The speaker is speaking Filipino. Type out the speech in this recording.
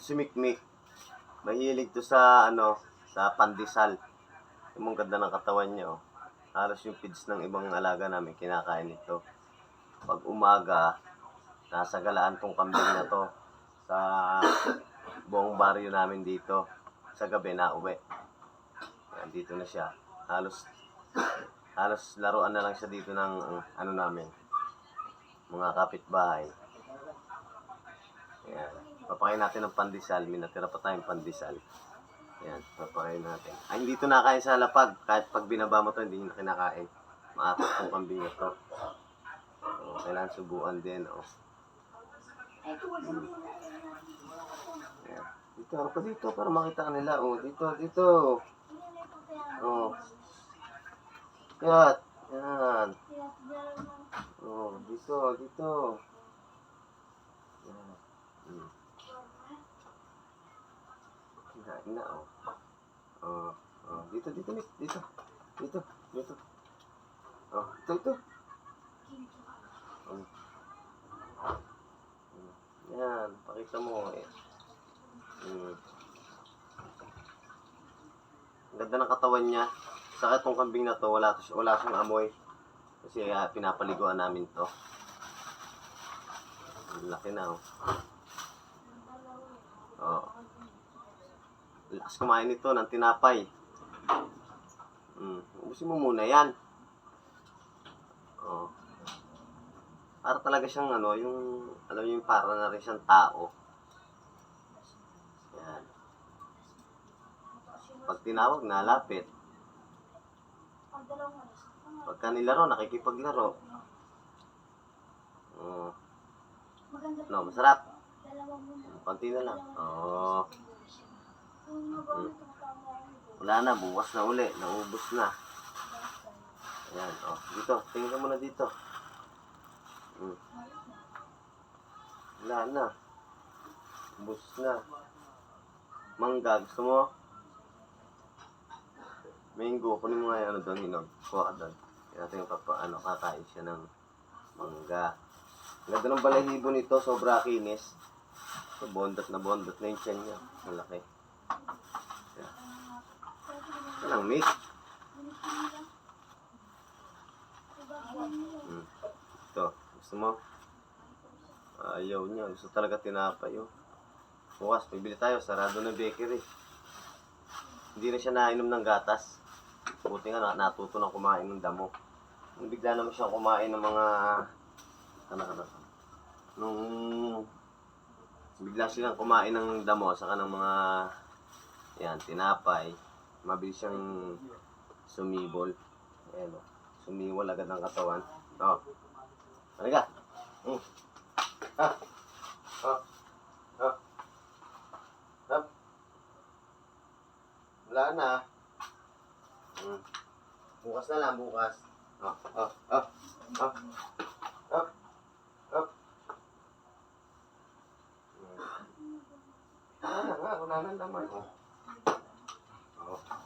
si Mikmik. Mahilig to sa ano, sa pandesal. Yung ganda ng katawan niya, oh. Halos yung feeds ng ibang alaga namin, kinakain ito. Pag umaga, nasa galaan tong kambing na to sa buong baryo namin dito. Sa gabi na uwi. Yan, dito na siya. Halos halos laruan na lang siya dito ng ano namin. Mga kapitbahay. Yan. Papakain natin ng pandesal. May natira pa tayong pandesal. Yan, papakain natin. Ay, hindi ito nakain sa lapag. Kahit pag binaba mo to, hindi nyo kinakain. Maakot tong kambing na to. So, kailangan subuan din. Oh. Yan. Dito, harap ka dito para makita ka nila. Oh, dito, dito. Oh. Kat. Yan. Oh, dito, dito. Yan. Hmm. Kinain na, oh. Oh, oh. Dito, dito, Nick. Dito. Dito, dito. Oh, ito, ito. Oh. Yan, pakita mo eh. Hmm. Ganda ng katawan niya. Sa itong kambing na to, wala, to, wala siyang amoy. Kasi ah, pinapaliguan namin to. Ang laki na, oh. Oh. Lakas kumain nito ng tinapay. Hmm. Ubusin mo muna yan. Oh. Para talaga siyang ano, yung, alam mo yung para na rin siyang tao. Yan. Pag tinawag, nalapit. Pagka nilaro, nakikipaglaro. Oh. No, masarap. Konti na lang. Oo. Hmm. Wala na, bukas na uli. Naubos na. Ayan, oh. Dito, tingin ka muna dito. Hmm. Wala na. Ubos na. Mangga, gusto mo? Mango, kunin mo nga yung ano doon, hinog. Kuha ka doon. Yan natin yung papa, ano, kakain siya ng mangga. Ang Ganda ng balahibo nito, sobra kinis. So, bondot na bondot na yung tiyan niya. Malaki. Yan. Yan ang meat. Hmm. Ito, gusto mo? Ayaw niya. Gusto talaga tinapay, oh. Bukas, bibili tayo. Sarado na bakery. Hindi na siya nainom ng gatas. Buti nga, na- natuto na kumain ng damo. Bigla naman siya kumain ng mga... Ano ka Nung... Bigla silang kumain ng damo, saka ng mga... Yan, tinapay. Mabilis siyang sumibol. Ayan, oh. Sumiwal agad ang katawan. Oh. Ano ka? Hmm. Ah. Oh. Oh. Up. Wala na. Hmm. Bukas na lang, bukas. Oh, oh, oh, oh. Up. Up. Hmm. Wala na wala na naman. Oh. Oh.